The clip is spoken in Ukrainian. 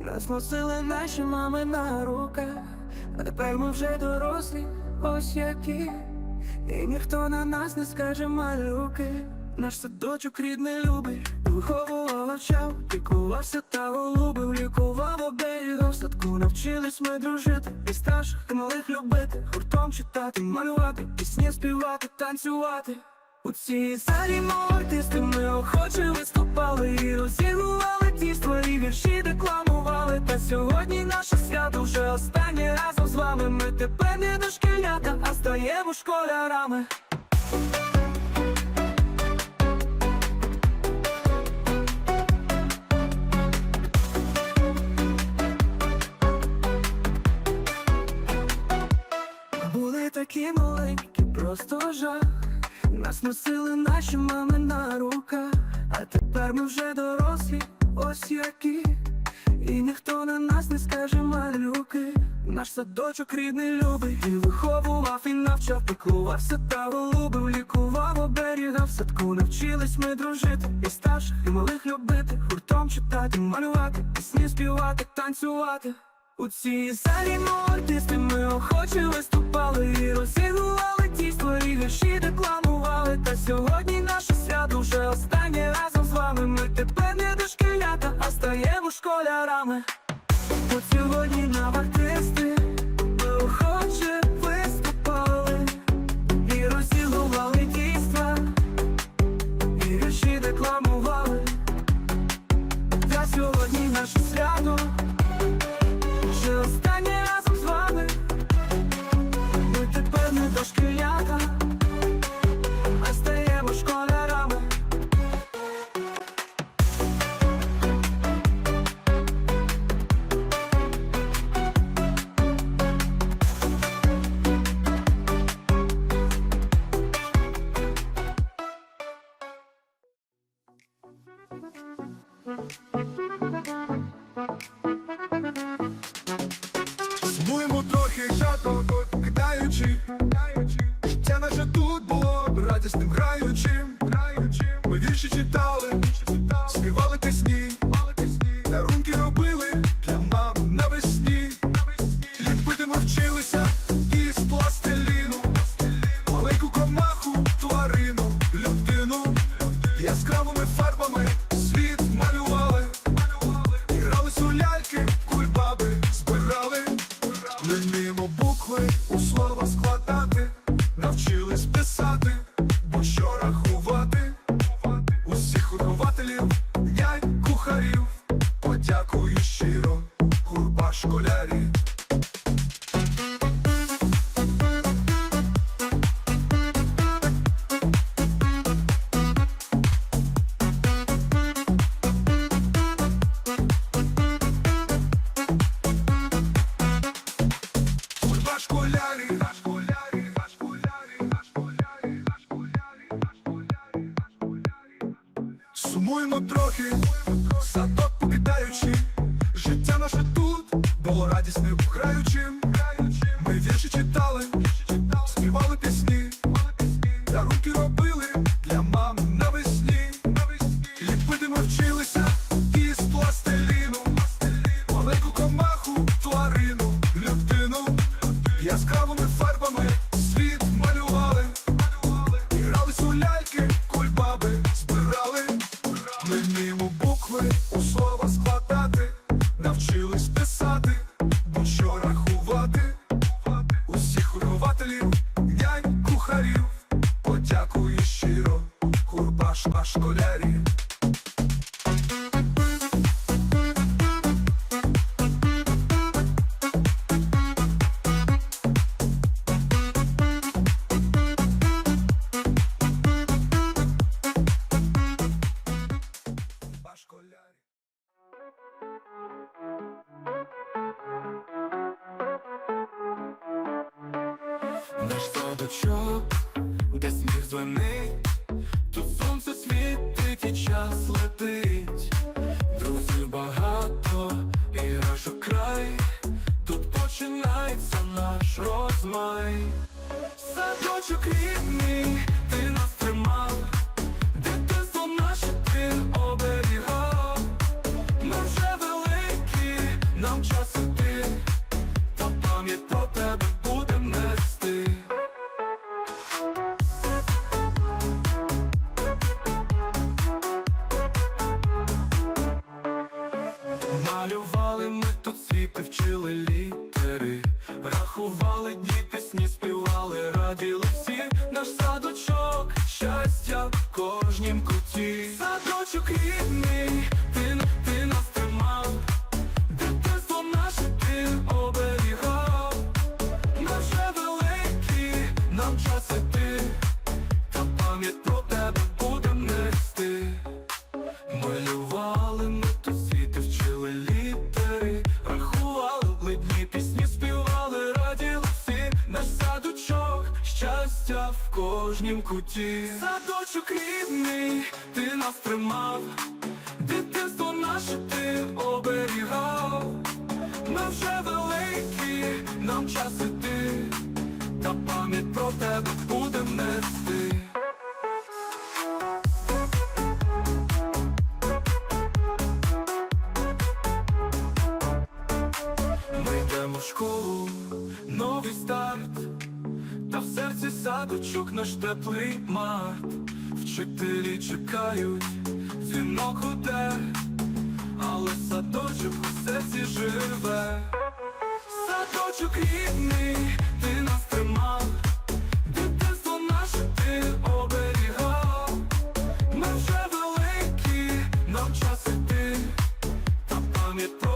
нас носили наші мами на руках, а тепер ми вже дорослі, ось які, і ніхто на нас не скаже малюки. Наш садочок рідний любий, виховував, навчав, лікувався та голубив, лікував оберігав садку, навчились ми дружити, і старших і малих любити, гуртом читати, малювати, пісні співати, танцювати. У цій залі мов артисти ми охоче виступали і розігрували ті сьогодні наше свято вже останнє разом з вами. Ми тепер не дошкілята, а стаємо школярами. Були такі маленькі, просто жах. Нас носили наші мами на руках, а тепер ми вже дорослі, ось які. І ніхто на нас не скаже малюки. Наш садочок рідний любий, і виховував і навчав, піклувався та голубив, лікував, оберігав. В садку, навчились ми дружити, і старших, і малих любити, гуртом читати, малювати, пісні співати, танцювати. У цій залі ми артисти. Ми охоче виступали і розігрували ті свої вірші, декламували. Та сьогодні наше свято вже останнє школярами. Сумуємо трохи жато, кидаючи Сумуємо трохи, садок покидаючи. Життя наше тут було радісним граючим. Ми вірші читали, співали пісні. Дарунки робили Вихователів, нянь, кухарів Подякую щиро, курбаш, шла школярів Наш садочок, де сміх дзвенить Тут сонце світить і час летить. Друзів багато і аж край. Тут починається наш розмай. Садочок рідний, кожнім куті. Садочок рідний, ти нас тримав, дитинство наше ти оберігав. Ми вже великі, нам час іти, та пам'ять про тебе будем нести. Ми йдемо в школу, новий старт, та в серці садочок наш теплий мат. Вчителі чекають, дзвінок уде, але садочок у серці живе, садочок рідний, ти нас тримав, дитинство наше ти оберігав, ми вже великі, нам час іти, та пам'ять.